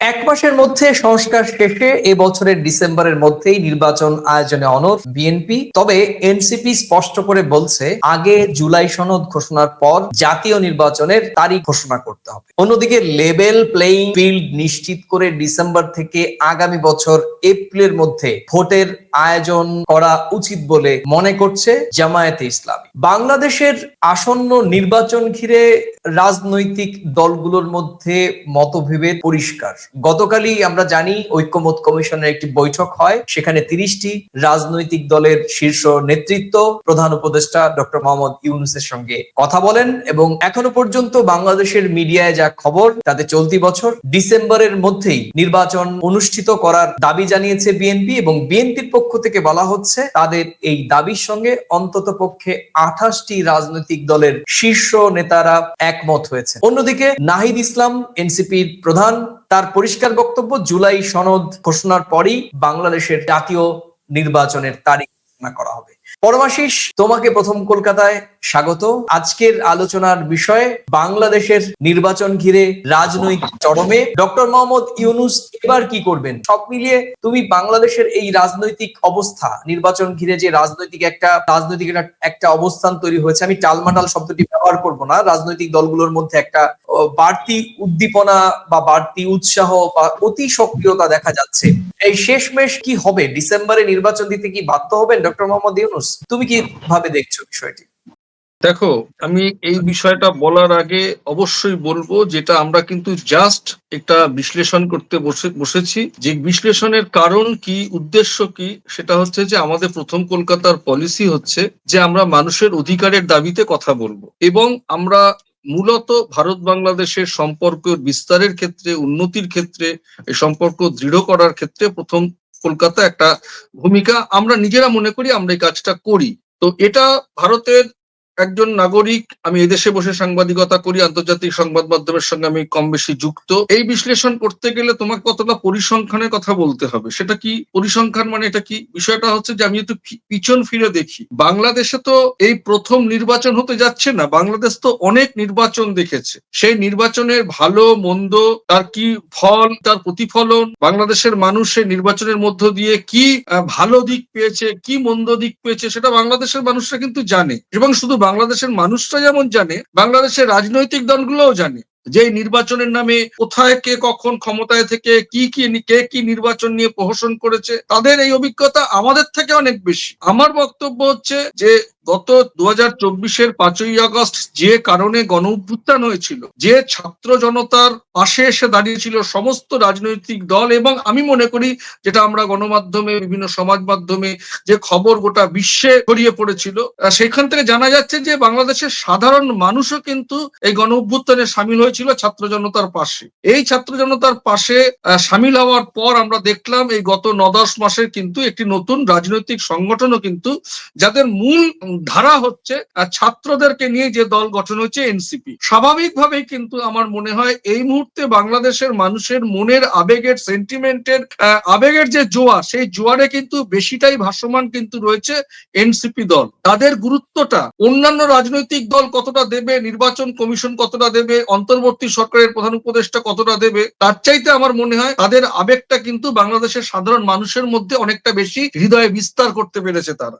এক মাসের মধ্যে সংস্কার শেষে এ বছরের ডিসেম্বরের মধ্যেই নির্বাচন আয়োজনে অনর বিএনপি। তবে এনসিপি স্পষ্ট করে বলছে, আগে জুলাই সনদ ঘোষণার পর জাতীয় নির্বাচনের তারিখ ঘোষণা করতে হবে। অন্যদিকে লেভেল প্লেইং ফিল্ড নিশ্চিত করে ডিসেম্বর থেকে আগামী বছর এপ্রিলের মধ্যে ভোটের আয়োজন করা উচিত বলে মনে করছে জামায়াতে ইসলামী। বাংলাদেশের আসন্ন নির্বাচন ঘিরে রাজনৈতিক দলগুলোর মধ্যে মতবিভেদ পরিষ্কার। গতকালই আমরা জানি ঐক্যমত কমিশনের একটি বৈঠক হয়, সেখানে তিরিশটি রাজনৈতিক দলের শীর্ষ নেতৃত্ব, প্রধান উপদেষ্টা ডক্টর মোহাম্মদ ইউনুসের সঙ্গে কথা বলেন এবং এখনও পর্যন্ত বাংলাদেশের মিডিয়ায় যা খবর, তাতে চলতি বছর ডিসেম্বরের মধ্যেই নির্বাচন অনুষ্ঠিত করার দাবি জানিয়েছে বিএনপি এবং বিএনপির পক্ষ থেকে বলা হচ্ছে তাদের এই দাবির সঙ্গে অন্তত পক্ষে আঠাশটি রাজনৈতিক দলের শীর্ষ নেতারা একমত হয়েছে। অন্যদিকে নাহিদ ইসলাম, এনসিপির প্রধান তার পরিষ্কার বক্তব্য জুলাই সনদ ঘোষণার পরই বাংলাদেশের জাতীয় নির্বাচনের তারিখ ঘোষণা করা হবে। পরমাশিস তোমাকে প্রথম কলকাতায় স্বাগত। আজকের আলোচনার বিষয়ে, বাংলাদেশের নির্বাচন ঘিরে রাজনৈতিক চরমে। ডক্টর মোহাম্মদ ইউনুস, এবার কি করবেন? সব মিলিয়ে তুমি বাংলাদেশের এই রাজনৈতিক অবস্থা, নির্বাচন ঘিরে যে রাজনৈতিক একটা, রাজনৈতিক একটা- অবস্থান তৈরি হয়েছে, আমি টালমাটাল শব্দটি ব্যবহার করব না। রাজনৈতিক দলগুলোর মধ্যে একটা বাড়তি উদ্দীপনা বা বাড়তি উৎসাহ বা অতি সক্রিয়তা দেখা যাচ্ছে। এই শেষমেশ কি হবে? ডিসেম্বরে নির্বাচন দিতে কি বাধ্য হবেন ডক্টর মোহাম্মদ ইউনুস? তুমি কি ভাবে দেখছ বিষয়টি? দেখো, আমি এই বিষয়টা বলার আগে অবশ্যই বলব যেটা আমরা কিন্তু জাস্ট একটা বিশ্লেষণ করতে বসে, বসেছি। যে বিশ্লেষণের কারণ কি, উদ্দেশ্য কি, সেটা হচ্ছে যে আমাদের প্রথম কলকাতার পলিসি হচ্ছে যে আমরা মানুষের অধিকারের দাবিতে কথা বলব এবং আমরা মূলত ভারত বাংলাদেশের সম্পর্ক বিস্তারের ক্ষেত্রে, উন্নতির ক্ষেত্রে সম্পর্ক দৃঢ় করার ক্ষেত্রে প্রথম কলকাতা একটা ভূমিকা আমরা নিজেরা মনে করি আমরা এই কাজটা করি। তো এটা ভারতের একজন নাগরিক, আমি এদেশে বসে সাংবাদিকতা করি, আন্তর্জাতিক সংবাদ মাধ্যমের সঙ্গে আমি কম বেশি যুক্ত। এই বিশ্লেষণ করতে গেলে তোমাকে কতটা পরিসংখ্যানের কথা বলতে হবে? সেটা কি পরিসংখ্যান মানে এটা কি? বিষয়টা হচ্ছে যে আমি একটু পিছন ফিরে দেখি। বাংলাদেশে তো এই প্রথম নির্বাচন হতে যাচ্ছে না, বাংলাদেশ তো অনেক নির্বাচন দেখেছে। সেই নির্বাচনের ভালো, মন্দ, তার কি ফল, তার প্রতিফলন? বাংলাদেশের মানুষ সেই নির্বাচনের মধ্য দিয়ে কি ভালো দিক পেয়েছে, কি মন্দ দিক পেয়েছে, সেটা বাংলাদেশের মানুষরা কিন্তু জানে। এবং শুধু বাংলাদেশের মানুষরা যেমন জানে, বাংলাদেশের রাজনৈতিক দলগুলোও জানে যে নির্বাচনের নামে কোথায় কে কখন ক্ষমতায় থেকে কি কি কে কি নির্বাচন নিয়ে প্রহসন করেছে, তাদের এই অভিজ্ঞতা আমাদের থেকে অনেক বেশি। আমার বক্তব্য হচ্ছে যে গত দু হাজার চব্বিশের পাঁচই আগস্ট যে কারণে গণ অভ্যুত্থান হয়েছিল, যে ছাত্র জনতার পাশে এসে দাঁড়িয়েছিল সমস্ত রাজনৈতিক দল এবং আমি মনে করি যেটা আমরা গণমাধ্যমে, বিভিন্ন সমাজ মাধ্যমে যে খবর গোটা বিশ্বে ছড়িয়ে পড়েছিল সেখান থেকে জানা যাচ্ছে যে বাংলাদেশের সাধারণ মানুষও কিন্তু এই গণ অভ্যুত্থানে সামিল হয়েছিল ছাত্র জনতার পাশে। এই ছাত্র জনতার পাশে সামিল হওয়ার পর আমরা দেখলাম এই গত ন দশ মাসের কিন্তু একটি নতুন রাজনৈতিক সংগঠনও কিন্তু যাদের মূল ধারা হচ্ছে ছাত্রদেরকে নিয়ে যে দল গঠন হচ্ছে এনসিপি। স্বাভাবিকভাবেই কিন্তু আমার মনে হয় এই মুহূর্তে বাংলাদেশের মানুষের মনের আবেগের সেন্টিমেন্টের আবেগের যে জোয়ার, সেই জোয়ারে কিন্তু বেশিটাই ভাসমান কিন্তু রয়েছে এনসিপি দল। তাদের গুরুত্বটা, অন্যান্য রাজনৈতিক দল কতটা দেবে, নির্বাচন কমিশন কতটা দেবে, অন্তর্বর্তী সরকারের প্রধান উপদেষ্টা কতটা দেবে, তার চাইতে আমার মনে হয় তাদের আবেগটা কিন্তু বাংলাদেশের সাধারণ মানুষের মধ্যে অনেকটা বেশি হৃদয়ে বিস্তার করতে পেরেছে তারা।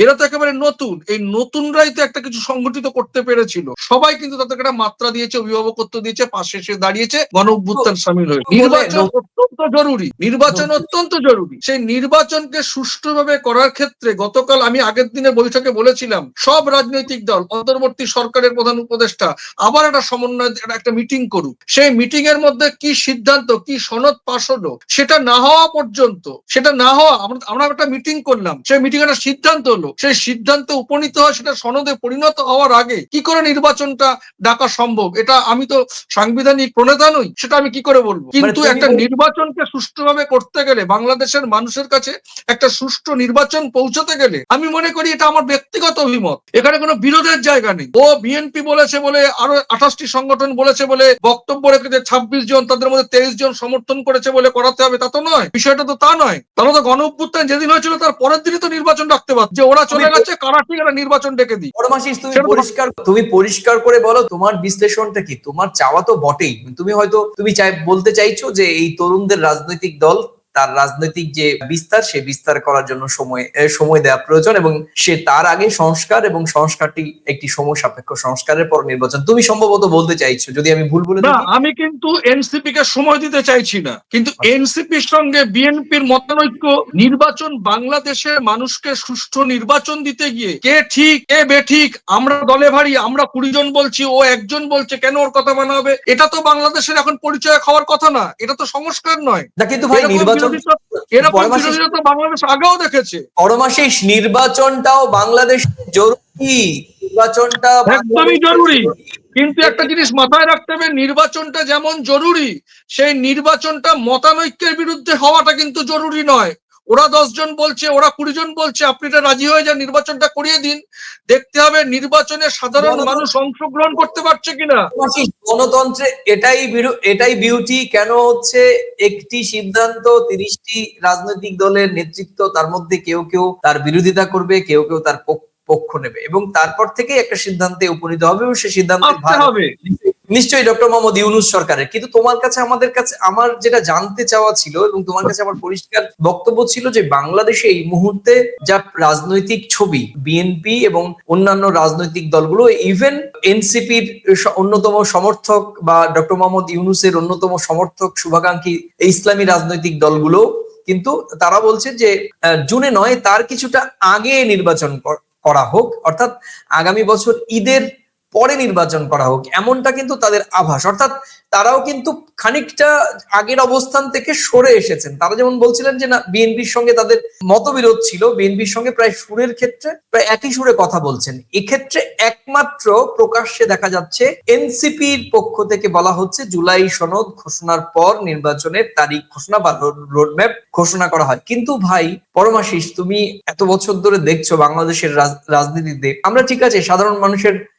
এরা তো একেবারে নতুন। এই নতুনরাই তো একটা কিছু সংগঠিত করতে পেরেছিল। সবাই কিন্তু তাদেরকে একটা মাত্রা দিয়েছে অভিভাবকত্ব দিয়েছে পাশে এসে দাঁড়িয়েছে গণ অভ্যুত্থান সামিল হয়ে। নির্বাচন অত্যন্ত জরুরি। নির্বাচন অত্যন্ত জরুরি। সেই নির্বাচনকে সুষ্ঠুভাবে করার ক্ষেত্রে গতকাল আমি আগের দিনের বৈঠকে বলেছিলাম সব রাজনৈতিক দল অন্তর্বর্তী সরকারের প্রধান উপদেষ্টা আবার একটা সমন্বয় একটা- মিটিং করুক। সেই মিটিং এর মধ্যে কি সিদ্ধান্ত কি সনদ পাশ হলো সেটা না হওয়া পর্যন্ত সেটা না হওয়া আমরা- আমরা একটা মিটিং করলাম। সেই মিটিং একটা সিদ্ধান্ত হলো। সেই সিদ্ধান্তে উপনীত হয় সেটা সনদে পরিণত হওয়ার আগে কি করে নির্বাচনটা ডাকা সম্ভব? এটা আমি তো সাংবিধানিক প্রণেতা নই সেটা আমি কি করে বলব? কিন্তু একটা নির্বাচনকে সুষ্ঠুভাবে করতে গেলে বাংলাদেশের মানুষের কাছে একটা সুষ্ঠু নির্বাচন পৌঁছতে গেলে আমি মনে করি এটা আমার ব্যক্তিগত অভিমত। এখানে কোনো বিরোধের জায়গা নেই। ও বিএনপি বলেছে বলে আরও আঠাশটি সংগঠন বলেছে বলে বক্তব্য রেখেছে ছাব্বিশ জন তাদের মধ্যে তেইশ জন সমর্থন করেছে বলে করাতে হবে তা তো নয়। বিষয়টা তো তা নয়। তাহলে তো গণ অভ্যুত্থান যেদিন হয়েছিল তার পরের দিনই তো নির্বাচন রাখতে পারত যে ওরা চলে গেছে কারা ঠিক একটা নির্বাচন ডেকে দিই। পরমাশিস তুমি পরিষ্কার তুমি পরিষ্কার করে বলো তোমার বিশ্লেষণটা কি? তোমার চাওয়া তো বটেই। তুমি হয়তো তুমি চাই বলতে চাইছো যে এই তরুণদের রাজনৈতিক দল তার রাজনৈতিক যে বিস্তার সে বিস্তার করার জন্য সময় সময় দেওয়া প্রয়োজন এবং সে তার আগে সংস্কার এবং সংস্কারটি একটি সময় সাপেক্ষ সংস্কারের পর নির্বাচন। তুমি সম্ভবত বলতে চাইছো যদি আমি ভুল বলে না আমি কিন্তু এনসিপি কে সময় দিতে চাইছি না। কিন্তু এনসিপির সঙ্গে বিএনপির মতানৈক্য নির্বাচন বাংলাদেশের মানুষকে সুষ্ঠু নির্বাচন দিতে গিয়ে কে ঠিক কে বেঠিক আমরা দলে ভারী আমরা কুড়ি জন বলছি ও একজন বলছে কেন ওর কথা মানা হবে? এটা তো বাংলাদেশের এখন পরিচয় খাওয়ার কথা না এটা তো সংস্কার নয়। না কিন্তু ভাই নির্বাচন এরকম বিরোধিতা তো বাংলাদেশ আগেও দেখেছে। পরমাশিস নির্বাচনটাও বাংলাদেশ জরুরি। নির্বাচনটা একদমই জরুরি। কিন্তু একটা জিনিস মাথায় রাখতে হবে নির্বাচনটা যেমন জরুরি সেই নির্বাচনটা মতানৈক্যের বিরুদ্ধে হওয়াটা কিন্তু জরুরি নয়। ওরা দশজন বলছে ওরা কুড়ি জন বলছে আপনি এটা রাজি হয়ে যান নির্বাচনটা করিয়ে দিন। দেখতে হবে নির্বাচনে সাধারণ মানুষ অংশগ্রহণ করতে পারছে কিনা। গণতন্ত্রে এটাই এটাই বিউটি কেন হচ্ছে একটি সিদ্ধান্ত তিরিশটি রাজনৈতিক দলের নেতৃত্ব তার মধ্যে কেউ কেউ তার বিরোধিতা করবে কেউ কেউ তার পক্ষ নেবে। এবং তারপর থেকেই একটা সিদ্ধান্তে উপনীত হবে এবং সেই সিদ্ধান্ত হবে। নিশ্চয়ই ডক্টর মোহাম্মদ ইউনুস সরকারের। কিন্তু তোমার কাছে, আমাদের কাছে, আমার যেটা জানতে চাওয়া ছিল এবং তোমার কাছে আমার পরিষ্কার বক্তব্য ছিল যে বাংলাদেশে এই মুহূর্তে যা রাজনৈতিক ছবি, বিএনপি এবং অন্যান্য রাজনৈতিক দলগুলো ইভেন এনসিপির অন্যতম সমর্থক বা ডক্টর মোহাম্মদ ইউনুসের অন্যতম সমর্থক শুভাকাঙ্ক্ষী ইসলামী রাজনৈতিক দলগুলো, কিন্তু তারা বলছে যে জুনে নয়, তার কিছুটা আগে নির্বাচন করা হোক। অর্থাৎ আগামী বছর ঈদের পরে নির্বাচন করা হোক, এমনটা কিন্তু তাদের আভাস। অর্থাৎ তারাও কিন্তু খানিকটা আগের অবস্থান থেকে সরে এসেছেন। তারা যেমন বলছিলেন যে, না, বিএনপির সঙ্গে তাদের মতবিরোধ ছিল। বিএনপির সঙ্গে প্রায় সুরের ক্ষেত্রে প্রায় একই সুরে কথা বলছেন। এক্ষেত্রে একমাত্র প্রকাশ্যে দেখা যাচ্ছে, এনসিপির পক্ষ থেকে বলা হচ্ছে, জুলাই সনদ ঘোষণার পর নির্বাচনের তারিখ, ঘোষণা বা রোডম্যাপ ঘোষণা করা হয়। কিন্তু ভাই, পরমাশিস, তুমি এত বছর ধরে দেখছ বাংলাদেশের রাজ- রাজনীতিতে। আমরা ঠিক আছে, সাধারণ মানুষের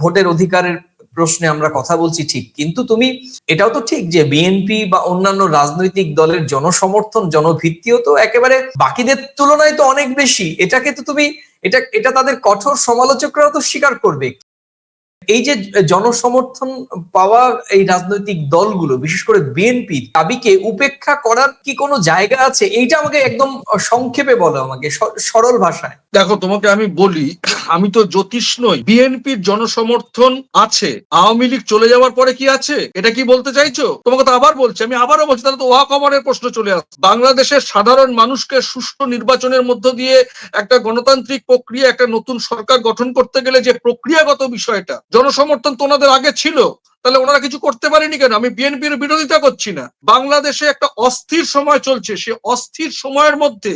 ভোটের অধিকারের প্রশ্নে আমরা কথা বলছি, ঠিক। কিন্তু তুমি, এটাও তো ঠিক যে বিএনপি বা অন্যান্য রাজনৈতিক দলের জনসমর্থন, জনভিত্তিও তো একেবারে বাকিদের তুলনায় তো অনেক বেশি। এটাকে তো তুমি, এটা এটা তাদের কঠোর সমালোচকরাও তো স্বীকার করবে। এই যে জনসমর্থন পাওয়া এই রাজনৈতিক দলগুলো, বিশেষ করে বিএনপি দাবিকে উপেক্ষা করার কি কোনো জায়গা আছে? এইটা আমাকে একদম সংক্ষেপে বলো আমাকে, সরল ভাষায়। দেখো, তোমাকে আমি বলি আমি তো জ্যোতিষ নই। বিএনপির জনসমর্থন আছে। আওয়ামী লীগ চলে যাওয়ার পরে কি আছে? এটা কি বলতে চাইছো? তোমাকে তো আবার বলছি, আমি আবারও বলছি, তাহলে তো ওয়া কমারের প্রশ্ন চলে আসছে বাংলাদেশের সাধারণ মানুষকে সুষ্ঠু নির্বাচনের মধ্য দিয়ে একটা গণতান্ত্রিক প্রক্রিয়া, একটা নতুন সরকার গঠন করতে গেলে যে প্রক্রিয়াগত বিষয়টা, জনসমর্থন তো ওনাদের আগে ছিল। তাহলে ওনারা কিছু করতে পারেনি কেন? আমি বিএনপির বিরোধিতা করছি না। বাংলাদেশে একটা অস্থির সময় চলছে। সে অস্থির সময়ের মধ্যে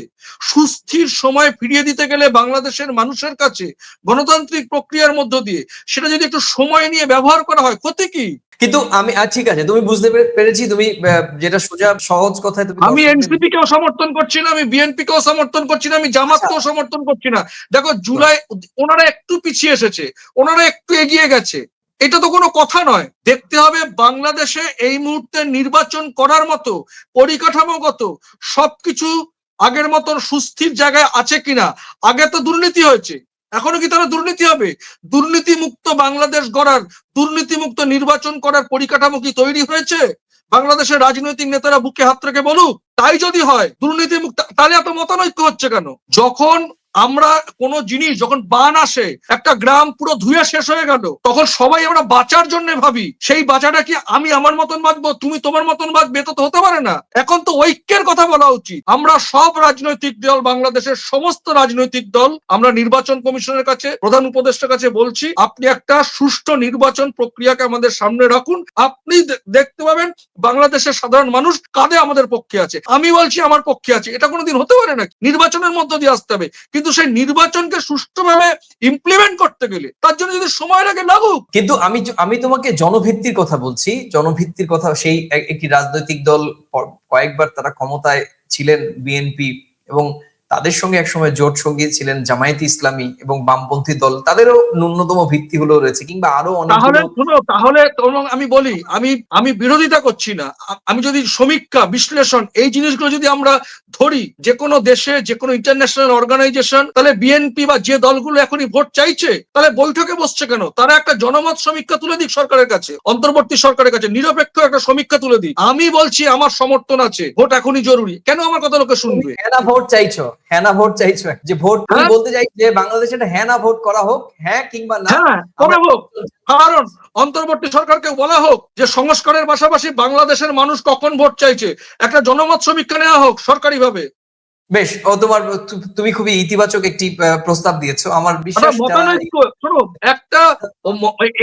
সুস্থির সময় ফিরিয়ে দিতে গেলে বাংলাদেশের মানুষের কাছে গণতান্ত্রিক প্রক্রিয়ার মধ্য দিয়ে সেটা যদি একটু সময় নিয়ে ব্যবহার করা হয় ক্ষতি কি? কিন্তু আমি ঠিক আছে তুমি বুঝতে পেরেছি তুমি যেটা সোজা সহজ কথায় তুমি আমি এনসিপি কেও সমর্থন করছি না আমি বিএনপি কেও সমর্থন করছি না আমি জামাতকেও সমর্থন করছি না। দেখো জুলাই ওনারা একটু পিছিয়ে এসেছে ওনারা একটু এগিয়ে গেছে। এটা তো কোনো কথা নয়। দেখতে হবে বাংলাদেশে এই মুহূর্তে নির্বাচন করার মতো, পরিকাঠামোগত, সবকিছু আগের মতন সুস্থির জায়গায় আছে কিনা। আগে তো দুর্নীতি হয়েছে, এখনও কি তারা দুর্নীতি হবে? দুর্নীতি মুক্ত বাংলাদেশ গড়ার দুর্নীতি মুক্ত নির্বাচন করার পরিকাঠামো কি তৈরি হয়েছে? বাংলাদেশের রাজনৈতিক নেতারা বুকে হাত রেখে বলুক, তাই যদি হয় দুর্নীতি মুক্ত তাহলে এত মতানৈক্য হচ্ছে কেন? যখন আমরা কোন জিনিস যখন বান আসে, একটা গ্রাম পুরো ধুয়ে শেষ হয়ে গেল, তখন সবাই আমরা বাঁচার জন্য ভাবি, সেই বাঁচাটা কি আমি আমার মতন বাঁচবো, তুমি তোমার মতন বাঁচবে তো হতে পারে না। এখন তো ঐক্যের কথা বলা উচিত। আমরা সব রাজনৈতিক দল, বাংলাদেশের সমস্ত রাজনৈতিক দল, আমরা নির্বাচন কমিশনের কাছে, প্রধান উপদেষ্টার কাছে বলছি, আপনি একটা সুষ্ঠু নির্বাচন প্রক্রিয়াকে আমাদের সামনে রাখুন। আপনি দেখতে পাবেন বাংলাদেশের সাধারণ মানুষ কাঁধে আমাদের পক্ষে আছে। আমি বলছি আমার পক্ষে আছে। এটা কোনোদিন হতে পারে না নির্বাচনের মধ্য দিয়ে আসতে হবে। কিন্তু সেই নির্বাচনকে সুষ্ঠুভাবে ইমপ্লিমেন্ট করতে গেলে তার জন্য যদি সময় লাগে লাগুক। কিন্তু আমি আমি তোমাকে জনভিত্তির কথা বলছি। জনভিত্তির কথা সেই একটি রাজনৈতিক দল কয়েকবার তারা ক্ষমতায় ছিলেন বিএনপি এবং তাদের সঙ্গে একসময় জোট সঙ্গী ছিলেন জামায়াত ইসলামী এবং বামপন্থী দল। তাদেরও ন্যূনতম ভিত্তি ভিত্তিগুলো রয়েছে কিংবা আরও তাহলে অনেক শুনো তাহলে আমি বলি আমি আমি বিরোধিতা করছি না। আমি যদি সমীক্ষা বিশ্লেষণ এই জিনিসগুলো যদি আমরা ধরি যে কোনো দেশে যে কোনো ইন্টারন্যাশনাল অর্গানাইজেশন তাহলে বিএনপি বা যে দলগুলো এখনই ভোট চাইছে তাহলে বৈঠকে বসছে কেন? তারা একটা জনমত সমীক্ষা তুলে দিক সরকারের কাছে অন্তর্বর্তী সরকারের কাছে নিরপেক্ষ একটা সমীক্ষা তুলে দিক। আমি বলছি আমার সমর্থন আছে ভোট এখনই জরুরি। কেন আমার কথা লোকে শুনবে? ভোট চাইছো? হ্যানা ভোট চাইছো যে ভোট তুমি হ্যাঁ। বলতে চাই যে বাংলাদেশে একটা হ্যানা ভোট করা হোক হ্যাঁ কিংবা না। হ্যাঁ কবে হোক। কারণ অন্তর্বর্তী সরকারকে বলা হোক যে সংস্কারের পাশাপাশি বাংলাদেশের মানুষ কখন ভোট চাইছে? একটা জনমত সমীক্ষা নেওয়া হোক সরকারিভাবে। বেশ ও তোমার তুমি খুবই ইতিবাচক একটি প্রস্তাব দিয়েছ আমার বিশ্বাস মতানৈক্য শোনো একটা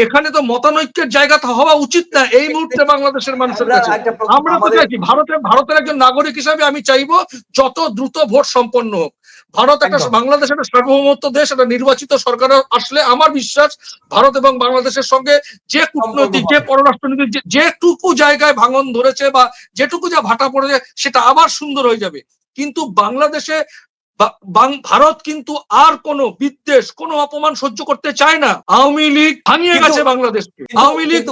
এখানে তো মতানৈক্যের জায়গা তো হওয়া উচিত না এই মুহূর্তে বাংলাদেশের মানুষের আমরা কাছে আমরা তো চাইছি ভারতের ভারতের একজন নাগরিক হিসাবে আমি চাইব যত দ্রুত ভোট সম্পন্ন হোক ভারত একটা। বাংলাদেশ একটা সার্বভৌমত্ব দেশ একটা নির্বাচিত সরকার আসলে আমার বিশ্বাস ভারত এবং বাংলাদেশের সঙ্গে যে কূটনৈতিক যে। পররাষ্ট্রনীতি যেটুকু জায়গায় ভাঙন ধরেছে বা যেটুকু যা ভাটা পড়েছে সেটা আবার সুন্দর হয়ে যাবে কিন্তু বাংলাদেশে ভারত কিন্তু আর কোনো বিদ্বেষ কোনো অপমান সহ্য করতে চায় না। আওয়ামী লীগ ভাঙিয়ে গেছে বাংলাদেশকে। আওয়ামী লীগ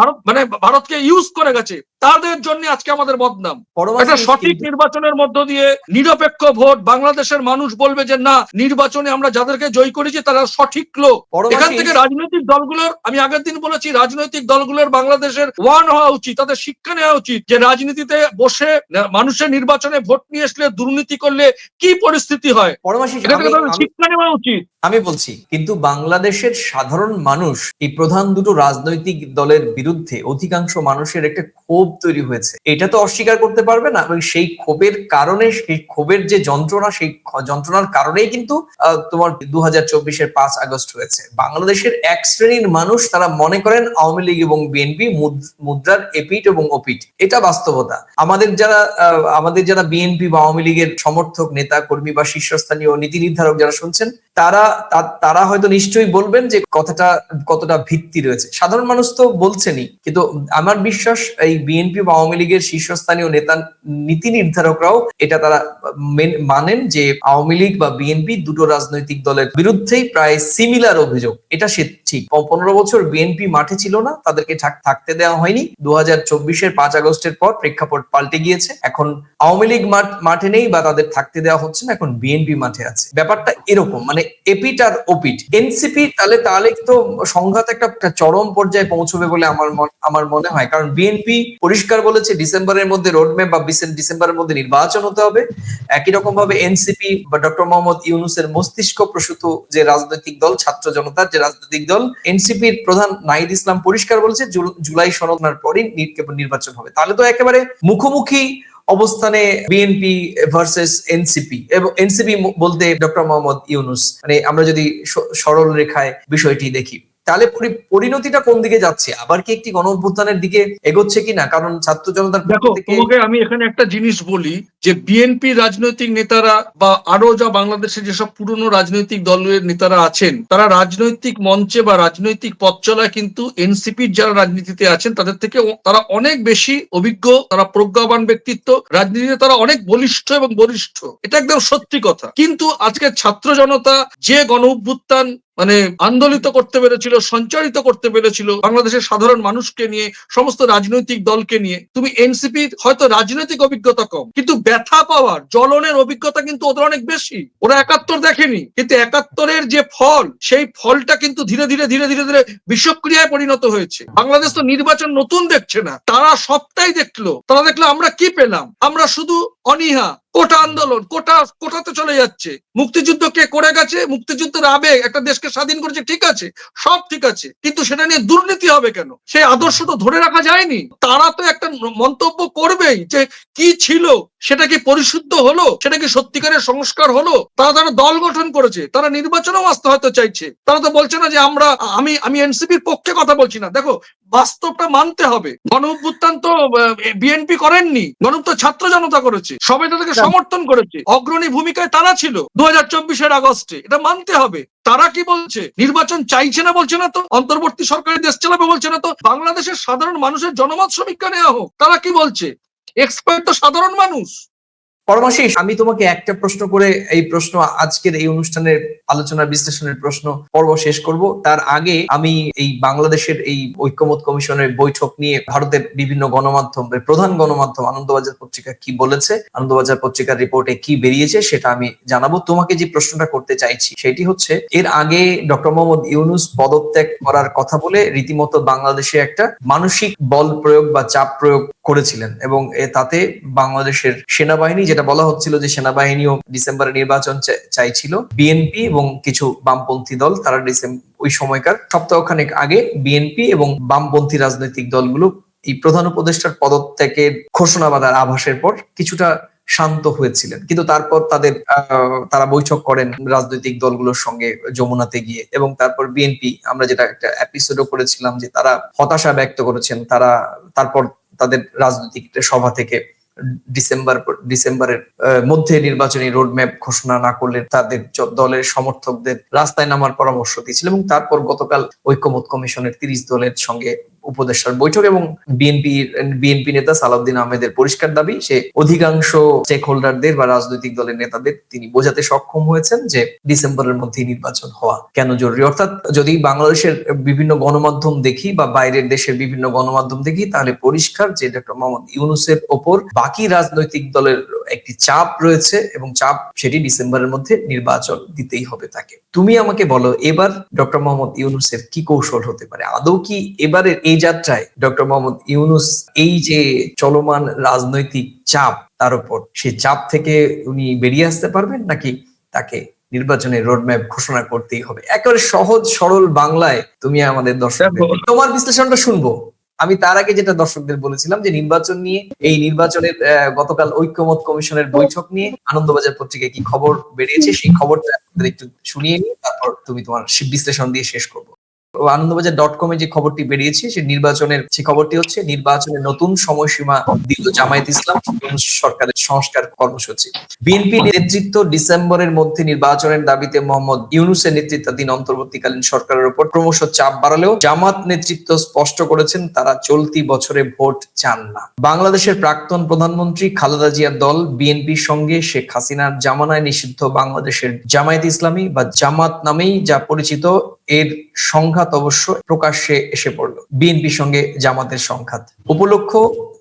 ভারত মানে ভারতকে ইউজ করে গেছে। তাদের জন্য আজকে আমাদের বদনাম। একটা সঠিক নির্বাচনের মধ্য দিয়ে নিরপেক্ষ ভোট বাংলাদেশের মানুষ বলবে যে না নির্বাচনে আমরা যাদেরকে জয় করেছি তারা সঠিক লোক। এখান থেকে রাজনৈতিক দলগুলোর আমি আগের দিন বলেছি রাজনৈতিক দলগুলোর বাংলাদেশের ওয়ান হওয়া উচিত তাদের শিক্ষা নেওয়া উচিত যে রাজনীতিতে বসে মানুষের নির্বাচনে ভোট নিয়ে আসলে দুর্নীতি করলে কি পরিস্থিতি হয়। আমি- শিক্ষা নেওয়া উচিত। আমি বলছি কিন্তু বাংলাদেশের সাধারণ মানুষ এই প্রধান দুটো রাজনৈতিক দলের বিরুদ্ধে অধিকাংশ মানুষের একটা ক্ষোভ তৈরি হয়েছে। এটা তো অস্বীকার করতে পারবে না এবং সেই ক্ষোভের কারণে সেই ক্ষোভের যে যন্ত্রণা সেই যন্ত্রণার কারণেই কিন্তু তোমার দু হাজার চব্বিশের পাঁচ আগস্ট হয়েছে। বাংলাদেশের এক শ্রেণির মানুষ তারা মনে করেন আওয়ামী লীগ এবং বিএনপি মুদ্রার এপিট এবং ওপিট এটা বাস্তবতা। আমাদের যারা আমাদের যারা বিএনপি বা আওয়ামী লীগের সমর্থক নেতা কর্মী বা শীর্ষস্থানীয় নীতি নির্ধারক যারা শুনছেন তারা তারা হয়তো নিশ্চয়ই বলবেন যে কথাটা, কতটা ভিত্তি রয়েছে। সাধারণ মানুষ তো বলছেনই, কিন্তু আমার বিশ্বাস এই বিএনপি বা আওয়ামী লীগের শীর্ষস্থানীয় নেতা নীতি নির্ধারকরাও এটা তারা মানেন যে আওয়ামী লীগ বা বিএনপি দুটো রাজনৈতিক দলের বিরুদ্ধেই প্রায় সিমিলার অভিযোগ। এটা সে ঠিক। পনেরো বছর বিএনপি মাঠে ছিল না, তাদেরকে থাক- থাকতে দেওয়া হয়নি। দু হাজার চব্বিশের পাঁচ আগস্টের পর প্রেক্ষাপট পাল্টে গিয়েছে। এখন আওয়ামী লীগ মাঠে নেই বা তাদের থাকতে দেওয়া হচ্ছে না, এখন বিএনপি মাঠে আছে। ব্যাপারটা এরকম মানে এপিট আর ওপিট এনসিপি তাহলে তাহলে তো সংঘাত একটা চরম পর্যায়ে পৌঁছবে বলে আমার আমার মনে হয়। কারণ বিএনপি পরিষ্কার বলেছে, ডিসেম্বরের মধ্যে রোডম্যাপ বা ডিসেম্বরের মধ্যে নির্বাচন হতে হবে। একই রকম ভাবে এনসিপি বা ডক্টর মোহাম্মদ ইউনুসের মস্তিষ্ক প্রসূত যে রাজনৈতিক দল, ছাত্র জনতার যে রাজনৈতিক দল এনসিপির প্রধান নাহিদ ইসলাম পরিষ্কার বলেছে জুলাই সনদনার পরই নির্বাচন হবে। তাহলে তো একেবারে মুখোমুখি অবস্থানে বিএনপি ভার্সেস এনসিপি এবং এনসিপি বলতে ডক্টর মোহাম্মদ ইউনুস মানে আমরা যদি সরল রেখায় বিষয়টি দেখি। তাহলে পরিণতিটা কোন দিকে যাচ্ছে? আবার কি একটি গণ অভ্যুত্থানের দিকে এগোচ্ছে কিনা? কারণ ছাত্র জনতার তোমাকে আমি এখানে একটা জিনিস বলি যে বিএনপি রাজনৈতিক নেতারা বা আরও যা বাংলাদেশে যেসব পুরনো রাজনৈতিক দলের নেতারা আছেন তারা রাজনৈতিক মঞ্চে বা রাজনৈতিক পথ চলায় কিন্তু এনসিপির যারা রাজনীতিতে আছেন তাদের থেকে তারা অনেক বেশি অভিজ্ঞ তারা প্রজ্ঞাবান ব্যক্তিত্ব রাজনীতিতে তারা অনেক বলিষ্ঠ এবং বরিষ্ঠ। এটা একদম সত্যি কথা। কিন্তু আজকে ছাত্র জনতা যে গণ অভ্যুত্থান মানে আন্দোলিত করতে পেরেছিল, সঞ্চারিত করতে পেরেছিল বাংলাদেশের সাধারণ মানুষকে নিয়ে, সমস্ত রাজনৈতিক দলকে নিয়ে। তুমি এনসিপি হয়তো রাজনৈতিক অভিজ্ঞতা কম, কিন্তু ব্যথা পাওয়ার, জ্বলনের অভিজ্ঞতা কিন্তু ওদের অনেক বেশি। ওরা একাত্তর দেখেনি, কিন্তু একাত্তরের যে ফল, সেই ফলটা কিন্তু ধীরে ধীরে ধীরে ধীরে ধীরে বিষক্রিয়ায় পরিণত হয়েছে। বাংলাদেশ তো নির্বাচন নতুন দেখছে না, তারা সবটাই দেখল। তারা দেখল, আমরা কি পেলাম? আমরা শুধু অনীহা কোটা আন্দোলন, কোটা, কোটাতে চলে যাচ্ছে। মুক্তিযুদ্ধ কে করে গেছে? মুক্তিযুদ্ধের আবেগ একটা দেশকে স্বাধীন করেছে, ঠিক আছে, সব ঠিক আছে, কিন্তু সেটা নিয়ে দুর্নীতি হবে কেন? সেই আদর্শ তো ধরে রাখা যায়নি। তারা তো একটা মন্তব্য করবেই যে কি ছিল, সেটা কি পরিশুদ্ধ হলো, সেটা কি সত্যিকারের সংস্কার হলো? তারা তারা দল গঠন করেছে, তারা নির্বাচনেও আসতে হয়তো চাইছে। তারা তো বলছে না যে আমরা, আমি আমি এনসিপির পক্ষে কথা বলছি না। দেখো, বাস্তবটা মানতে হবে। গণ তো বিএনপি করেননি গণ তো ছাত্র জনতা করেছে। সবাই তাদেরকে সমর্থন করেছে। অগ্রণী ভূমিকায় তারা ছিল দু হাজার চব্বিশের আগস্টে। এটা মানতে হবে। তারা কি বলছে? নির্বাচন চাইছে না বলছে না তো? অন্তর্বর্তী সরকারি দেশ চালাবে বলছে না তো? বাংলাদেশের সাধারণ মানুষের জনমত সমীক্ষা নেওয়া হোক। তারা কি বলছে? এক্সপার্ট তো সাধারণ মানুষ। পরমাশিস আমি তোমাকে একটা প্রশ্ন করে এই প্রশ্ন, আজকের এই অনুষ্ঠানের আলোচনা বিশ্লেষণের প্রশ্ন, পর্ব শেষ করব। তার আগে আমি এই বাংলাদেশের এই ঐক্যমত কমিশনের বৈঠক নিয়ে ভারতের বিভিন্ন গণমাধ্যম প্রধান গণমাধ্যম আনন্দবাজার পত্রিকা কি বলেছে, আনন্দবাজার পত্রিকার রিপোর্টে কি বেরিয়েছে সেটা আমি জানাব। তোমাকে যে প্রশ্নটা করতে চাইছি সেটি হচ্ছে, এর আগে ডক্টর মোহাম্মদ ইউনুস পদত্যাগ করার কথা বলে রীতিমতো বাংলাদেশে একটা মানসিক বল প্রয়োগ বা চাপ প্রয়োগ করেছিলেন এবং তাতে বাংলাদেশের সেনাবাহিনী যেটা বলা হচ্ছিল যে সেনাবাহিনীও ডিসেম্বরে নির্বাচন চাইছিল। বিএনপি এবং কিছু বামপন্থী দল, তারা ডিসেম্বর ওই সময়কার সপ্তাহখানেক আগে বিএনপি এবং বামপন্থী রাজনৈতিক দলগুলো এই প্রধান উপদেষ্টার পদত্যাগের ঘোষণা বা তার আভাসের পর কিছুটা শান্ত হয়েছিলেন। কিন্তু তারপর তাদের তারা বৈঠক করেন রাজনৈতিক দলগুলোর সঙ্গে যমুনাতে গিয়ে এবং তারপর বিএনপি, আমরা যেটা একটা এপিসোডও করেছিলাম যে তারা হতাশা ব্যক্ত করেছেন, তারা তারপর তাদের রাজনৈতিক সভা থেকে ডিসেম্বর, ডিসেম্বরের মধ্যে নির্বাচনী রোডম্যাপ ঘোষণা না করলে তাদের দলের সমর্থকদের রাস্তায় নামার পরামর্শ দিয়েছিল এবং তারপর গতকাল ঐক্যমত কমিশনের তিরিশ দলের সঙ্গে উপদেষ্টার বৈঠক এবং বিএনপি বিএনপি নেতা সালাউদ্দিন আহমেদের পরিষ্কার দাবি, সে অধিকাংশ স্টেক হোল্ডারদের বা রাজনৈতিক দলের নেতাদের তিনি বোঝাতে সক্ষম হয়েছেন যে ডিসেম্বরের মধ্যেই নির্বাচন হওয়া কেন জরুরি। অর্থাৎ যদি বাংলাদেশের বিভিন্ন গণমাধ্যম দেখি বা বাইরের দেশের বিভিন্ন গণমাধ্যম দেখি, তাহলে পরিষ্কার যে ডক্টর মোহাম্মদ ইউনুসের ওপর বাকি রাজনৈতিক দলের একটি চাপ রয়েছে এবং চাপ সেটি ডিসেম্বরের মধ্যে নির্বাচন দিতেই হবে তাকে। তুমি আমাকে বলো, এবার ডক্টর মোহাম্মদ ইউনুসের কি কৌশল হতে পারে? আদৌ কি এবারের এই যাত্রায় ডক্টর মোহাম্মদ ইউনুস এই যে চলমান রাজনৈতিক চাপ তার উপর সেই চাপ থেকে উনি বেরিয়ে আসতে পারবেন নাকি তাকে নির্বাচনের রোডম্যাপ ঘোষণা করতেই হবে? একেবারে সহজ সরল বাংলায় তুমি আমাদের দর্শক তোমার বিশ্লেষণটা শুনব। আমি তার আগে যেটা দর্শকদের বলেছিলাম যে নির্বাচন নিয়ে এই নির্বাচনের গতকাল ঐক্যমত কমিশনের বৈঠক নিয়ে আনন্দবাজার পত্রিকায় কি খবর বেরিয়েছে সেই খবরটা একটু শুনিয়ে নিই তারপর তুমি তোমার বিশ্লেষণ দিয়ে শেষ করব। আনন্দবাজার ডট কমে যে খবরটি বেরিয়েছে, সে নির্বাচনের সেই খবরটি হচ্ছে নির্বাচনের নতুন সময়সীমা দিল জামায়াত ইসলাম সরকারের সংস্কার কর্মসূচি। বিএনপি নেতৃত্ব ডিসেম্বরের মধ্যে নির্বাচনের দাবিতে মোহাম্মদ ইউনুসের নেতৃত্বাধীন অন্তর্বর্তীকালীন সরকারের উপর ক্রমশ চাপ বাড়ালেও জামাত নেতৃত্ব স্পষ্ট করেছেন, তারা চলতি বছরে ভোট চান না। বাংলাদেশের প্রাক্তন প্রধানমন্ত্রী খালেদা জিয়ার দল বিএনপির সঙ্গে শেখ হাসিনার জামানায় নিষিদ্ধ বাংলাদেশের জামায়াত ইসলামী বা জামাত নামেই যা পরিচিত, এর সংঘাত অবশ্য প্রকাশ্যে এসে পড়ল। বিএনপির সঙ্গে জামাতের সংঘাত। উপলক্ষ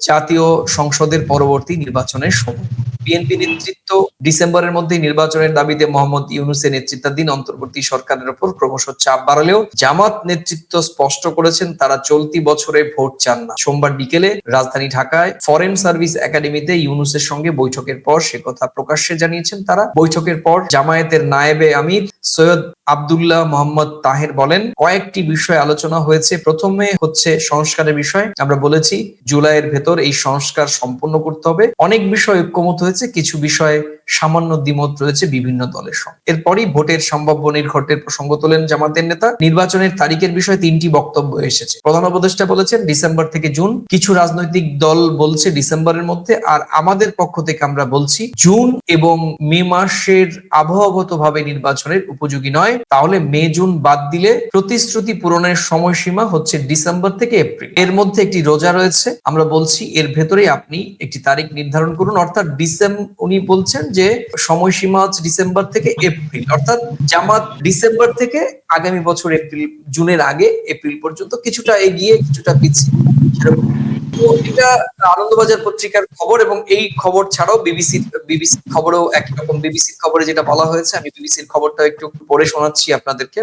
জাতীয় সংসদের পরবর্তী নির্বাচনের সময়। বিএনপি নেতৃত্ব ডিসেম্বরের মধ্যে নির্বাচনের দাবিতে মোহাম্মদ ইউনুসের নেতৃত্বাধীন অন্তর্বর্তী সরকারের উপর ক্রমশ চাপ বাড়ালেও জামাত নেতৃত্ব স্পষ্ট করেছেন তারা চলতি বছরে ভোট চান না। সোমবার বিকেলে রাজধানী ঢাকায় ফরেন সার্ভিস একাডেমিতে ইউনুসের সঙ্গে বৈঠকের পর সে কথা প্রকাশ্যে জানিয়েছেন তারা। বৈঠকের পর জামায়াতের নায়েবে আমির সৈয়দ আব্দুল্লাহ মোহাম্মদ তাহের বলেন, কয়েকটি বিষয় আলোচনা হয়েছে। প্রথমে হচ্ছে সংস্কারের বিষয়। আমরা বলেছি, জুলাইয়ের ভেতর এই সংস্কার সম্পন্ন করতে হবে। অনেক বিষয় ঐক্যমত হয়েছে, কিছু বিষয়ে সামান্য দ্বিমত রয়েছে বিভিন্ন দলের সঙ্গে। এরপরই ভোটের সম্ভাব্য নির্ঘটের প্রসঙ্গ তোলেন জামাতের নেতা। নির্বাচনের তারিখের বিষয়ে তিনটি বক্তব্য এসেছে। প্রধান উপদেষ্টা বলেছেন, ডিসেম্বর থেকে জুন। কিছু রাজনৈতিক দল বলছে ডিসেম্বরের মধ্যে। আর আমাদের পক্ষ থেকে আমরা বলছি, জুন এবং মে মাসের আবহাওয়াগত ভাবে নির্বাচনের উপযোগী নয়। তাহলে মে, জুন বাদ দিলে প্রতিশ্রুতি পূরণের সময়সীমা হচ্ছে ডিসেম্বর থেকে এপ্রিল। এর মধ্যে একটি রোজা রয়েছে। আমরা বলছি এর ভেতরে আপনি একটি তারিখ নির্ধারণ করুন। অর্থাৎ ডিসেম্বর উনি বলছেন যে সময়সীমা হচ্ছে ডিসেম্বর থেকে এপ্রিল। অর্থাৎ জামাত ডিসেম্বর থেকে আগামী বছর এপ্রিল, জুনের আগে এপ্রিল পর্যন্ত কিছুটা এগিয়ে, কিছুটা পিছিয়ে। এটা আনন্দবাজার পত্রিকার খবর এবং এই খবর ছাড়াও বিবিসির বিবিসির খবরেও একই রকম। বিবিসির খবরে যেটা বলা হয়েছে, আমি বিবিসির খবরটা একটু পড়ে শোনাচ্ছি আপনাদেরকে।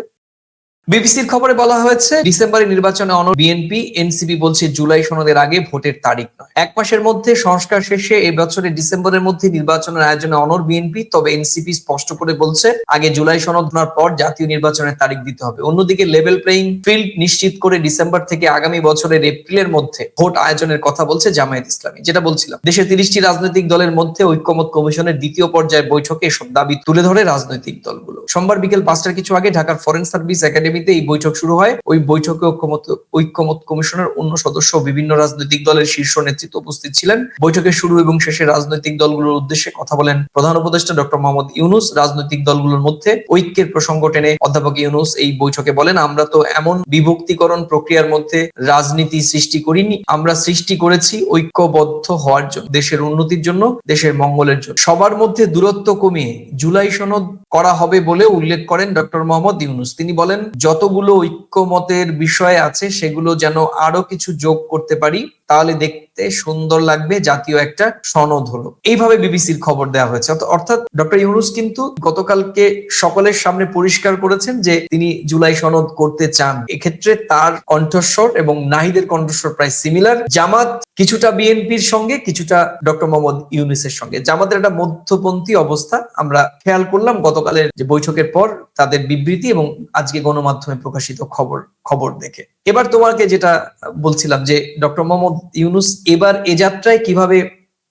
বিবিসির খবরে বলা হয়েছে, ডিসেম্বরে নির্বাচনে অন বিএনপি, এনসিপি বলছে জুলাই সনদের আগে ভোটের তারিখ নয়। এক মাসের মধ্যে সংস্কার শেষে এই বছরের ডিসেম্বরের মধ্যে নির্বাচনের আয়োজনে অনর বিএনপি, তবে এনসিপি স্পষ্ট করে বলছে, আগে জুলাই সনদ নেওয়ার পর জাতীয় নির্বাচনের তারিখ দিতে হবে। অন্যদিকে লেভেল প্লেইং ফিল্ড নিশ্চিত করে ডিসেম্বর থেকে আগামী বছরের এপ্রিলের মধ্যে ভোট আয়োজনের কথা বলছে জামায়াত ইসলামী। যেটা বলছিলাম দেশের তিরিশটি রাজনৈতিক দলের মধ্যে ঐক্যমত কমিশনের দ্বিতীয় পর্যায়ের বৈঠকে এসব দাবি তুলে ধরে রাজনৈতিক দলগুলো। সোমবার বিকেল পাঁচটার কিছু আগে ঢাকার ফরেন সার্ভিস একাডেমি একাডেমিতে এই বৈঠক শুরু হয়। ওই বৈঠকে ঐক্যমত ঐক্যমত কমিশনের অন্য সদস্য বিভিন্ন রাজনৈতিক দলের শীর্ষ নেতৃত্ব উপস্থিত ছিলেন। বৈঠকের শুরু এবং শেষে রাজনৈতিক দলগুলোর উদ্দেশ্যে কথা বলেন প্রধান উপদেষ্টা ডক্টর মোহাম্মদ ইউনুস। রাজনৈতিক দলগুলোর মধ্যে ঐক্যের প্রসঙ্গ টেনে অধ্যাপক ইউনুস এই বৈঠকে বলেন, আমরা তো এমন বিভক্তিকরণ প্রক্রিয়ার মধ্যে রাজনীতি সৃষ্টি করিনি। আমরা সৃষ্টি করেছি ঐক্যবদ্ধ হওয়ার জন্য, দেশের উন্নতির জন্য, দেশের মঙ্গলের জন্য। সবার মধ্যে দূরত্ব কমিয়ে জুলাই সনদ করা হবে বলে উল্লেখ করেন ডক্টর মোহাম্মদ ইউনুস। তিনি বলেন যতগুলো ঐক্যমতের বিষয় আছে সেগুলো যেন আরও কিছু যোগ করতে পারি। তাহলে দেখতে সুন্দর লাগবে জাতীয় একটা সনদ হলো। এইভাবে বিবিসির খবর দেওয়া হয়েছে। অর্থাৎ ডক্টর ইউনুস কিন্তু গতকালকে সকলের সামনে পরিষ্কার করেছেন যে তিনি জুলাই সনদ করতে চান। এক্ষেত্রে তার কণ্ঠস্বর এবং নাহিদের কণ্ঠস্বর প্রায় সিমিলার জামাত কিছুটা বিএনপির সঙ্গে, কিছুটা ডক্টর মোহাম্মদ ইউনুসের সঙ্গে। জামাতের একটা মধ্যপন্থী অবস্থা আমরা খেয়াল করলাম। গতকালের যে বৈঠকের পর তাদের বিবৃতি এবং আজকে গণমাধ্যমে প্রকাশিত খবর। খবর দেখে। এবার তোমাকে যেটা বলছিলাম যে ডক্টর মোহাম্মদ ইউনুস এবার এ যাত্রায় কীভাবে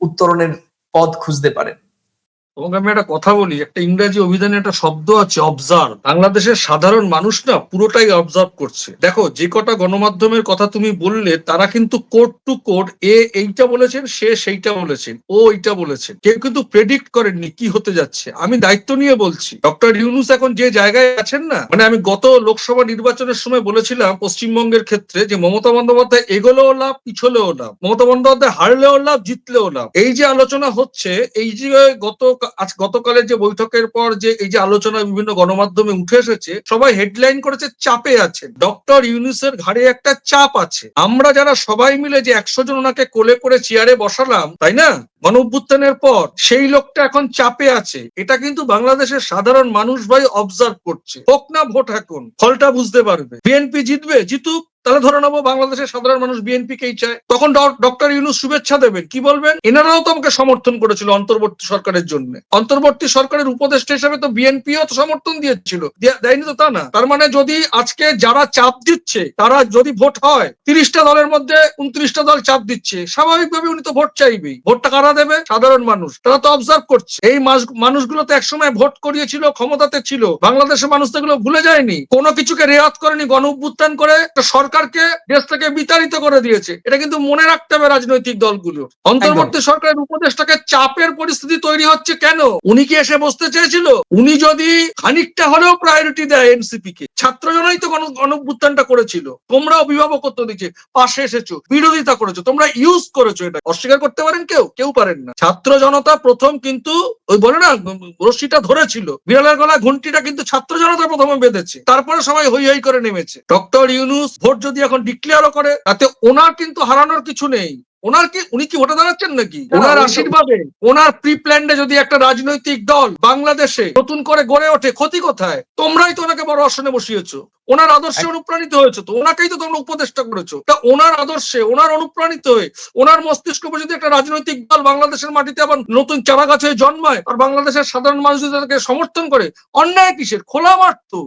উত্তরণের পথ খুঁজতে পারেন? এবং আমি একটা কথা বলি, একটা ইংরেজি অভিধানে একটা শব্দ আছে অবজার্ভ বাংলাদেশের সাধারণ মানুষ না পুরোটাই অবজার্ভ করছে। দেখো, যে কটা গণমাধ্যমের কথা তুমি বললে, তারা কিন্তু কোর্ট টু কোর্ট এ এইটা বলেছেন, সে সেইটা বলেছেন, ও এইটা বলেছেন। কেউ কিন্তু প্রেডিক্ট করেননি কি হতে যাচ্ছে। আমি দায়িত্ব নিয়ে বলছি। ডক্টর ইউনুস এখন যে জায়গায় আছেন না মানে আমি গত লোকসভা নির্বাচনের সময় বলেছিলাম পশ্চিমবঙ্গের ক্ষেত্রে যে মমতা বন্দ্যোপাধ্যায় এগোলেও লাভ, পিছলেও লাভ, মমতা বন্দ্যোপাধ্যায় হারলেও লাভ, জিতলেও লাভ। এই যে আলোচনা হচ্ছে, এই যে গত আজ গতকালের যে বৈঠকের পর যে এই যে আলোচনা বিভিন্ন গণমাধ্যমে উঠে এসেছে, সবাই হেডলাইন করেছে, চাপে আছেন। ডক্টর ইউনুসের ঘাড়ে একটা চাপ আছে। আমরা যারা সবাই মিলে যে একশো জন ওনাকে কোলে করে চেয়ারে বসালাম, তাই না? গণ অভ্যুত্থানের পর সেই লোকটা এখন চাপে আছে। এটা কিন্তু বাংলাদেশের সাধারণ মানুষ ভাই অবজার্ভ করছে। হোক না ভোট এখন, ফলটা বুঝতে পারবে। বিএনপি জিতবে, জিতুক। তাহলে ধরে নেব বাংলাদেশের সাধারণ মানুষ বিএনপি কেই চায়। তখন ডক্টর ইউনুস শুভেচ্ছা দেবেন। কি বলবেন? এনারাও তো আমাকে সমর্থন করেছিল অন্তর্বর্তী সরকারের জন্য। অন্তর্বর্তী সরকারের উপদেষ্টা হিসেবে তো বিএনপিও তো সমর্থন দিয়েছিল। দেয়নি তো তা না। তার মানে যদি আজকে যারা চাপ দিচ্ছে, তারা যদি ভোট হয়, তিরিশটা দলের মধ্যে উনত্রিশটা দল চাপ দিচ্ছে, স্বাভাবিকভাবে উনি তো ভোট চাইবেই। ভোটটা কারা দেবে? সাধারণ মানুষ। তারা তো অবজার্ভ করছে। এই মানুষগুলো তো একসময় ভোট করিয়েছিল, ক্ষমতাতে ছিল। বাংলাদেশের মানুষ তো ভুলে যায়নি। কোনো কিছুকে রেয়াত করেনি গণ করে একটা সরকারকে দেশ থেকে বিতাড়িত করে দিয়েছে। এটা কিন্তু মনে রাখতে হবে রাজনৈতিক দলগুলো। অন্তর্বর্তী সরকারের উপদেষ্টাকে চাপের পরিস্থিতি তৈরি হচ্ছে কেন? উনি কি এসে বসতে চেয়েছিল? উনি যদি খানিকটা হলেও প্রায়োরিটি দেয় এনসিপি কে ছাত্র জনই তো গণ গণ করেছিল। তোমরা অভিভাবকত্ব দিচ্ছে পাশে এসেছ বিরোধিতা করেছ তোমরা ইউজ করেছ এটা। অস্বীকার করতে পারেন কেউ? কেউ পারেন না। ছাত্র জনতা প্রথম কিন্তু ওই বলে না রশ্মিটা ধরেছিল। বিড়ালের গলা ঘন্টিটা কিন্তু ছাত্র জনতা প্রথমে বেঁধেছে। তারপরে সবাই হই হই করে নেমেছে। ডক্টর ইউনুস ভোট যদি এখন ডিক্লেয়ারও করে তাতে ওনার কিন্তু হারানোর কিছু নেই। ওনার কি উনি কি ভোটে দাঁড়াচ্ছেন নাকি? ওনার আশীর্বাদে। ওনার প্রি প্ল্যান্ডে যদি একটা রাজনৈতিক দল বাংলাদেশে নতুন করে গড়ে ওঠে ক্ষতি কোথায়? তোমরাই তো ওনাকে বড় আসনে বসিয়েছো। ওনার আদর্শে অনুপ্রাণিত হয়েছে তো ওনাকেই তো তোমরা উপদেষ্টা করেছ। তা ওনার আদর্শে ওনার অনুপ্রাণিত হয়ে ওনার মস্তিষ্ক যদি একটা রাজনৈতিক দল বাংলাদেশের মাটিতে আবার নতুন চারা গাছ হয়ে জন্মায় আর বাংলাদেশের সাধারণ মানুষ যদি তাদেরকে সমর্থন করে অন্যায় কিসের? খোলা মাঠ তো।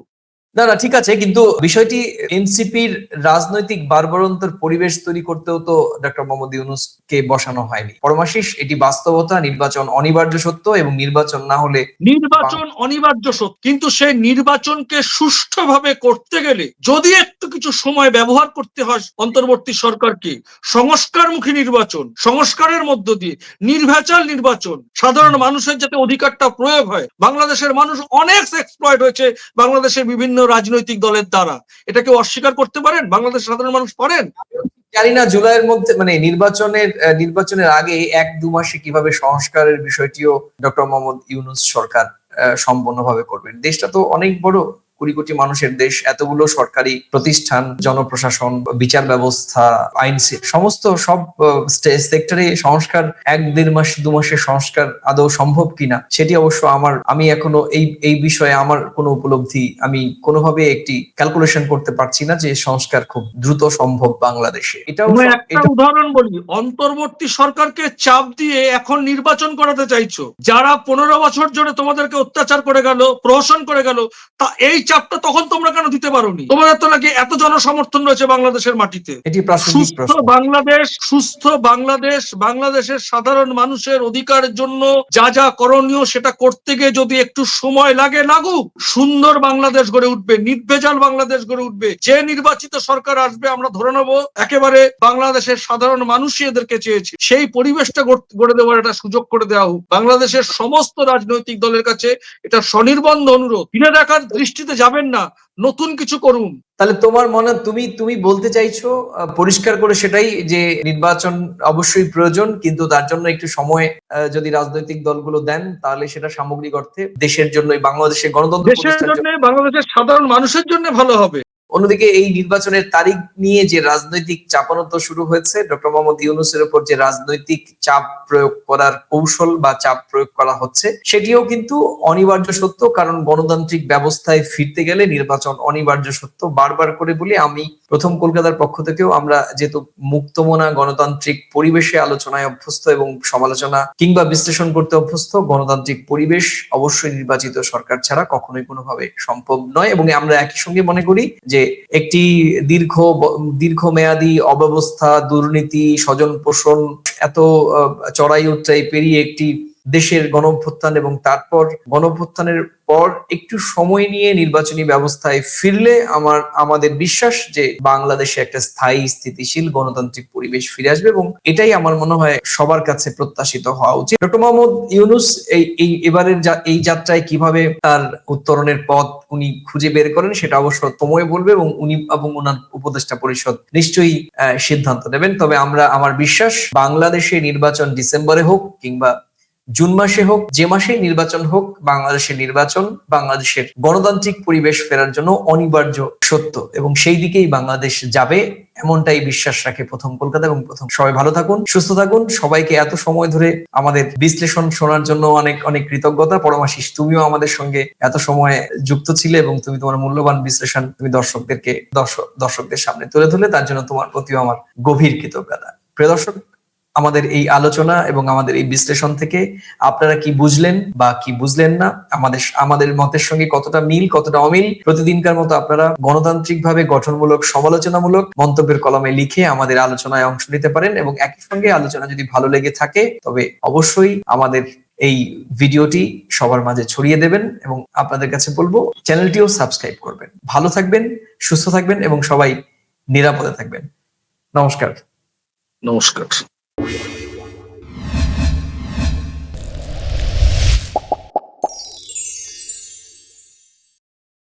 না না, ঠিক আছে, কিন্তু বিষয়টি এনসিপির রাজনৈতিক বারবারন্তর পরিবেশ তৈরি করতেও তো ডক্টর মোহাম্মদ ইউনুসকে বসানো হয়নি। পরমাশিস, এটি বাস্তবতা, নির্বাচন অনিবার্য সত্য এবং নির্বাচন না হলে নির্বাচন অনিবার্য সত্য, কিন্তু সেই নির্বাচনকে সুষ্ঠুভাবে করতে গেলে যদি একটু কিছু সময় ব্যবহার করতে হয় অন্তর্বর্তী সরকারকে, সংস্কারমুখী নির্বাচন, সংস্কারের মধ্য দিয়ে নির্ভেচাল নির্বাচন, সাধারণ মানুষের যাতে অধিকারটা প্রয়োগ হয়, বাংলাদেশের মানুষ অনেক এক্সপ্লয়েড হয়েছে, বাংলাদেশের বিভিন্ন রাজনৈতিক দলের দ্বারা। এটা কেউ অস্বীকার করতে পারেন? বাংলাদেশ সাধারণ মানুষ পারেন? জানি না জুলাইয়ের মধ্যে মানে নির্বাচনের নির্বাচনের আগে এক দু মাসে কীভাবে সংস্কারের বিষয়টিও ডক্টর মোহাম্মদ ইউনুস সরকার আহ, সম্পূর্ণভাবে করবেন। দেশটা তো অনেক বড়। কুড়ি কোটি মানুষের দেশ এতগুলো সরকারি প্রতিষ্ঠান জনপ্রশাসন বিচার ব্যবস্থা আইন সমস্ত সব সেক্টরে সংস্কার এক দেড় মাস দু মাসের সংস্কার আদৌ সম্ভব কিনা সেটি অবশ্য আমার আমি এখনও এই এই বিষয়ে আমার কোনো উপলব্ধি আমি কোনোভাবে একটি ক্যালকুলেশন করতে পারছি না যে সংস্কার খুব দ্রুত সম্ভব বাংলাদেশে। এটাও একটা উদাহরণ বলি অন্তর্বর্তী সরকারকে চাপ দিয়ে এখন নির্বাচন করাতে চাইছো যারা পনেরো বছর ধরে তোমাদেরকে অত্যাচার করে গেল প্রহসন করে গেল তা এই চাপটা তখন তোমরা কেন দিতে পারোনি? তোমাদের তো নাকি এত জনসমর্থন রয়েছে বাংলাদেশের মাটিতে। এটি সুস্থ বাংলাদেশ সুস্থ বাংলাদেশ বাংলাদেশের সাধারণ মানুষের অধিকারের জন্য যা যা করণীয় সেটা করতে গিয়ে যদি একটু সময় লাগে লাগুক সুন্দর বাংলাদেশ গড়ে উঠবে নির্ভেজাল বাংলাদেশ গড়ে উঠবে। যে নির্বাচিত সরকার আসবে আমরা ধরে নেব একেবারে বাংলাদেশের সাধারণ মানুষই এদেরকে চেয়েছে। সেই পরিবেশটা গড়- দেওয়ার একটা সুযোগ করে দেওয়া হোক। বাংলাদেশের সমস্ত রাজনৈতিক দলের কাছে এটা স্বনির্বন্ধ অনুরোধ। ফিরে দেখার দৃষ্টিতে যাবেন না নতুন কিছু করুন। তাহলে তোমার মনে তুমি তুমি বলতে চাইছো পরিষ্কার করে সেটাই যে নির্বাচন অবশ্যই প্রয়োজন কিন্তু তার জন্য একটু সময় যদি রাজনৈতিক দলগুলো দেন তাহলে সেটা সামগ্রিক অর্থে দেশের জন্য বাংলাদেশের গণতন্ত্র দেশের জন্য। বাংলাদেশের সাধারণ মানুষের জন্য ভালো হবে। অন্যদিকে এই নির্বাচনের তারিখ নিয়ে যে রাজনৈতিক চাপানত শুরু হয়েছে, ডক্টর মোহাম্মদ ইউনুসের উপর যে রাজনৈতিক চাপ প্রয়োগ করার কৌশল বা চাপ প্রয়োগ করা হচ্ছে, সেটিও কিন্তু অনিবার্য সত্য কারণ গণতান্ত্রিক ব্যবস্থায় ফিরতে গেলে নির্বাচন অনিবার্য সত্য। বারবার করে বলি, আমি প্রথম কলকাতার পক্ষ থেকেও আমরা যেহেতু মুক্তমনা গণতান্ত্রিক পরিবেশে আলোচনায় অভ্যস্ত এবং সমালোচনা কিংবা বিশ্লেষণ করতে অভ্যস্ত, গণতান্ত্রিক পরিবেশ অবশ্যই নির্বাচিত সরকার ছাড়া কখনোই কোনোভাবে সম্ভব নয় এবং আমরা একই সঙ্গে মনে করি যে একটি দীর্ঘ দীর্ঘ দীর্ঘমেয়াদী অব্যবস্থা দুর্নীতি স্বজন পোষণ এত চড়াই উচ্চাই পেরিয়ে একটি দেশের গণঅভ্যুত্থান এবং তারপর গণঅভ্যুত্থানের পর একটু সময় নিয়ে নির্বাচনী ব্যবস্থায় ফিরলে আমার, আমাদের বিশ্বাস যে বাংলাদেশে একটা স্থায়ী স্থিতিশীল গণতান্ত্রিক পরিবেশ ফিরে আসবে এবং এটাই আমার মনে হয় সবার কাছে প্রত্যাশিত হওয়া উচিত। ডক্টর মোহাম্মদ ইউনুস এই এই এবারের এই যাত্রায় কীভাবে তার উত্তরণের পথ উনি খুঁজে বের করেন সেটা অবশ্য সময় বলবে এবং উনি এবং ওনার উপদেষ্টা পরিষদ নিশ্চয়ই সিদ্ধান্ত নেবেন। তবে আমরা, আমার বিশ্বাস বাংলাদেশে নির্বাচন ডিসেম্বরে হোক কিংবা জুন মাসে হোক, যে মাসেই নির্বাচন হোক, বাংলাদেশের নির্বাচন, বাংলাদেশের গণতান্ত্রিক পরিবেশ ফেরার জন্য অনিবার্য সত্য এবং সেই দিকেই বাংলাদেশ যাবে এমনটাই বিশ্বাস রাখে প্রথম কলকাতা এবং প্রথম। সবাই ভালো থাকুন, সুস্থ থাকুন, সবাইকে এত সময় ধরে আমাদের বিশ্লেষণ শোনার জন্য অনেক অনেক কৃতজ্ঞতা। পরমাশিস, তুমিও আমাদের সঙ্গে এত সময় যুক্ত ছিলে এবং তুমি তোমার মূল্যবান বিশ্লেষণ তুমি দর্শকদেরকে, দর্শক, দর্শকদের সামনে তুলে ধরলে, তার জন্য তোমার প্রতিও আমার গভীর কৃতজ্ঞতা। প্রিয় দর্শক আমাদের এই আলোচনা এবং আমাদের এই বিশ্লেষণ থেকে আপনারা কি বুঝলেন বা কি বুঝলেন না? আমাদের আমাদের মতের সঙ্গে কতটা মিল, কতটা অমিল? প্রতিদিনকার মতো আপনারা গণতান্ত্রিক ভাবে গঠনমূলক, সমালোচনামূলক মন্তব্যের কলমে লিখে আমাদের আলোচনায় অংশ নিতে পারেন এবং একই সঙ্গে আলোচনা যদি ভালো লেগে থাকে, তবে অবশ্যই আমাদের এই ভিডিওটি সবার মাঝে ছড়িয়ে দেবেন এবং আপনাদের কাছে বলব, চ্যানেলটিও সাবস্ক্রাইব করবেন। ভালো থাকবেন, সুস্থ থাকবেন এবং সবাই নিরাপদে থাকবেন। নমস্কার। নমস্কার।